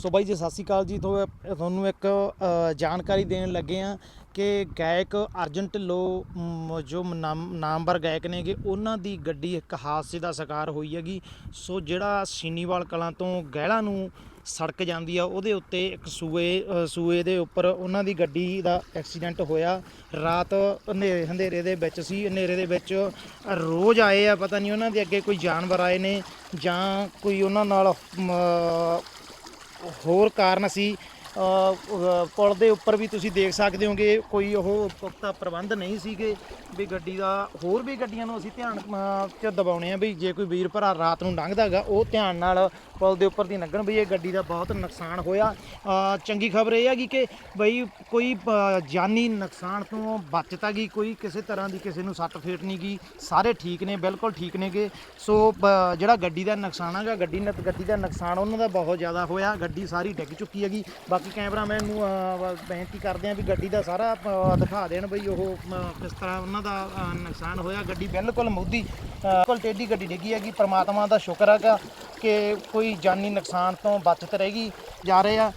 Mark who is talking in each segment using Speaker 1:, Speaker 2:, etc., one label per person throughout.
Speaker 1: ਸੋ ਬਾਈ ਜੀ, ਸਤਿ ਸ਼੍ਰੀ ਅਕਾਲ ਜੀ। ਤੁਹਾਨੂੰ ਇੱਕ ਜਾਣਕਾਰੀ ਦੇਣ ਲੱਗੇ ਆ ਕਿ ਗਾਇਕ ਅਰਜਨ ਢਿੱਲੋਂ ਜੋ ਨਾਮ- ਨਾਮਵਰ ਗਾਇਕ ਨੇਗੇ, ਉਹਨਾਂ ਦੀ ਗੱਡੀ ਇੱਕ ਹਾਦਸੇ ਦਾ ਸ਼ਿਕਾਰ ਹੋਈ ਹੈਗੀ। ਸੋ ਜਿਹੜਾ ਸੀਨੀਵਾਲ ਕਲਾਂ ਤੋਂ ਗਹਿਲਾ ਨੂੰ ਸੜਕ ਜਾਂਦੀ ਆ, ਉਹਦੇ ਉੱਤੇ ਇੱਕ ਸੂਏ ਸੂਏ ਦੇ ਉੱਪਰ ਉਹਨਾਂ ਦੀ ਗੱਡੀ ਦਾ ਐਕਸੀਡੈਂਟ ਹੋਇਆ। ਰਾਤ ਹਨੇਰੇ ਹਨੇਰੇ ਦੇ ਵਿੱਚ ਸੀ। ਹਨੇਰੇ ਦੇ ਵਿੱਚ ਰੋਜ਼ ਆਏ ਆ, ਪਤਾ ਨਹੀਂ ਉਹਨਾਂ ਦੇ ਅੱਗੇ ਕੋਈ ਜਾਨਵਰ ਆਏ ਨੇ ਜਾਂ ਕੋਈ ਉਹਨਾਂ ਨਾਲ ਹੋਰ ਕਾਰਨ ਸੀ ਪੁਲ ਦੇ ਉੱਪਰ ਵੀ ਤੁਸੀਂ ਦੇਖ ਸਕਦੇ ਹੋਗੇ, ਕੋਈ ਉਹ ਪੁਖਤਾ ਪ੍ਰਬੰਧ ਨਹੀਂ ਸੀਗੇ ਵੀ ਗੱਡੀ ਦਾ, ਹੋਰ ਵੀ ਗੱਡੀਆਂ ਨੂੰ ਅਸੀਂ ਧਿਆਨ ਚ ਦਬਾਉਣੇ ਆ ਵੀ ਜੇ ਕੋਈ ਵੀਰ ਭਰਾ ਰਾਤ ਨੂੰ ਲੰਘਦਾਗਾ ਉਹ ਧਿਆਨ ਨਾਲ ਪੁਲ ਦੇ ਉੱਪਰ ਦੀ ਲੰਘਣ ਵੀ ਇਹ ਗੱਡੀ ਦਾ ਬਹੁਤ ਨੁਕਸਾਨ ਹੋਇਆ। ਚੰਗੀ ਖਬਰ ਇਹ ਹੈਗੀ ਕਿ ਬਈ ਕੋਈ ਜਾਨੀ ਨੁਕਸਾਨ ਤੋਂ ਬਚਤਾ ਗਈ ਕੋਈ ਕਿਸੇ ਤਰ੍ਹਾਂ ਦੀ ਕਿਸੇ ਨੂੰ ਸੱਟ ਫੇਟ ਨਹੀਂ ਗਈ ਸਾਰੇ ਠੀਕ ਨੇ, ਬਿਲਕੁਲ ਠੀਕ ਨੇਗੇ। ਸੋ ਜਿਹੜਾ ਗੱਡੀ ਦਾ ਨੁਕਸਾਨ ਹੈਗਾ, ਗੱਡੀ ਨਾਲ ਗੱਡੀ ਦਾ ਨੁਕਸਾਨ ਉਹਨਾਂ ਦਾ ਬਹੁਤ ਜ਼ਿਆਦਾ ਹੋਇਆ, ਗੱਡੀ ਸਾਰੀ ਡਿੱਗ ਚੁੱਕੀ ਹੈਗੀ ਬਾਕੀ ਕੈਮਰਾਮੈਨ ਨੂੰ ਬੇਨਤੀ ਕਰਦੇ ਆ ਵੀ ਗੱਡੀ ਦਾ ਸਾਰਾ ਦਿਖਾ ਦੇਣ ਬਈ ਉਹ ਕਿਸ ਤਰ੍ਹਾਂ ਉਹਨਾਂ ਦਾ ਨੁਕਸਾਨ ਹੋਇਆ। ਗੱਡੀ ਬਿਲਕੁਲ ਮੋਦੀ ਬਿਲਕੁਲ ਟੇਢੀ ਗੱਡੀ ਡਿੱਗੀ ਹੈਗੀ। ਪ੍ਰਮਾਤਮਾ ਦਾ ਸ਼ੁਕਰ ਹੈਗਾ ਕਿ ਕੋਈ ਜਾਨੀ ਨੁਕਸਾਨ ਤੋਂ ਬਚਤ ਗਈ, ਜਾ ਰਹੇ ਆ।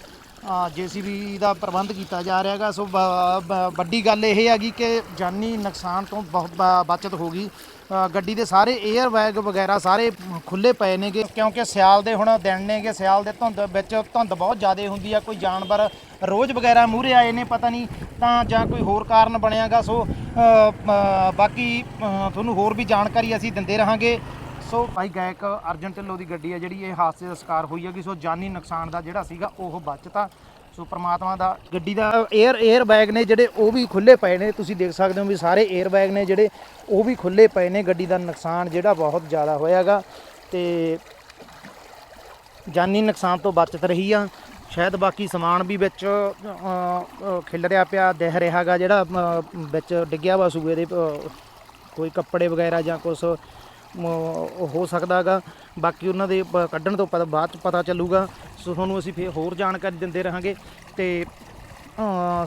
Speaker 1: ਜੀਸੀਬੀ ਦਾ ਪ੍ਰਬੰਧ ਕੀਤਾ ਜਾ ਰਿਹਾ ਹੈਗਾ। ਸੋ ਬ- ਬ- ਵੱਡੀ ਗੱਲ ਇਹ ਹੈਗੀ ਕਿ ਜਾਨੀ ਨੁਕਸਾਨ ਤੋਂ ਬਹੁਤ ਬ- ਬਚਤ ਹੋ ਗਈ। ਗੱਡੀ ਦੇ ਸਾਰੇ 에ਅਰ ਬੈਗ ਵਗੈਰਾ ਸਾਰੇ ਖੁੱਲੇ ਪਏ ਨੇਗੇ ਕਿਉਂਕਿ ਸਿਆਲ ਦੇ ਹੁਣ ਦਿਨ ਨੇਗੇ। ਸਿਆਲ ਦੇ ਧੁੰਦ ਵਿੱਚ ਧੁੰਦ ਬਹੁਤ ਜ਼ਿਆਦਾ ਹੁੰਦੀ ਆ। ਕੋਈ ਜਾਨਵਰ ਰੋਜ਼ ਵਗੈਰਾ ਮੂਹਰੇ ਆਏ ਨੇ ਪਤਾ ਨਹੀਂ ਤਾਂ ਜਾਂ ਕੋਈ ਹੋਰ ਕਾਰਨ ਬਣਿਆਗਾ। ਸੋ ਬਾਕੀ ਤੁਹਾਨੂੰ ਹੋਰ ਵੀ ਜਾਣਕਾਰੀ ਅਸੀਂ ਦਿੰਦੇ ਰਹਾਂਗੇ। ਸੋ ਭਾਈ ਗਾਇਕ ਅਰਜਨ ਢਿੱਲੋਂ ਦੀ ਗੱਡੀ ਆ ਜਿਹੜੀ ਇਹ ਹਾਦਸੇ ਦਾ ਸ਼ਿਕਾਰ ਹੋਈ ਹੈਗੀ ਸੋ ਜਾਨੀ ਨੁਕਸਾਨ ਦਾ ਜਿਹੜਾ ਸੀਗਾ ਉਹ ਬਚਤਾ ਸੋ ਪਰਮਾਤਮਾ ਦਾ ਗੱਡੀ ਦਾ 에ਅਰ 에ਅਰ ਬੈਗ ਨੇ ਜਿਹੜੇ ਉਹ ਵੀ ਖੁੱਲੇ ਪਏ ਨੇ, ਤੁਸੀਂ ਦੇਖ ਸਕਦੇ ਹੋ ਵੀ ਸਾਰੇ 에ਅਰ ਬੈਗ ਨੇ ਜਿਹੜੇ ਉਹ ਵੀ ਖੁੱਲੇ ਪਏ ਨੇ, ਗੱਡੀ ਦਾ ਨੁਕਸਾਨ ਜਿਹੜਾ ਬਹੁਤ ਜ਼ਿਆਦਾ ਹੋਇਆਗਾ ਤੇ ਜਾਨੀ ਨੁਕਸਾਨ ਤੋਂ ਬਚਤ ਰਹੀ ਆ। ਸ਼ਾਇਦ ਬਾਕੀ ਸਮਾਨ ਵੀ ਵਿੱਚ ਖਿਲ ਰਿਹਾ ਪਿਆ, ਦਿਖ ਰਿਹਾਗਾ ਜਿਹੜਾ ਵਿੱਚ ਡਿੱਗਿਆ ਵਾ ਸੂਏ ਦੇ ਕੋਈ ਕੱਪੜੇ ਵਗੈਰਾ ਜਾਂ ਕੁਝ ਹੋ ਸਕਦਾਗਾ ਬਾਕੀ ਉਹਨਾਂ ਦੇ ਕੱਢਣ ਤੋਂ ਪਤਾ ਬਾਅਦ ਚ ਪਤਾ ਚੱਲੂਗਾ। ਸੋ ਤੁਹਾਨੂੰ ਅਸੀਂ ਫੇਰ ਹੋਰ ਜਾਣਕਾਰੀ ਦਿੰਦੇ ਰਹਾਂਗੇ। ਤੇ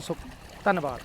Speaker 1: ਸੋ, ਧੰਨਵਾਦ।